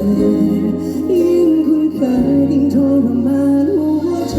ยิ่งคุณเคยยิ่งทรมานหัวใจ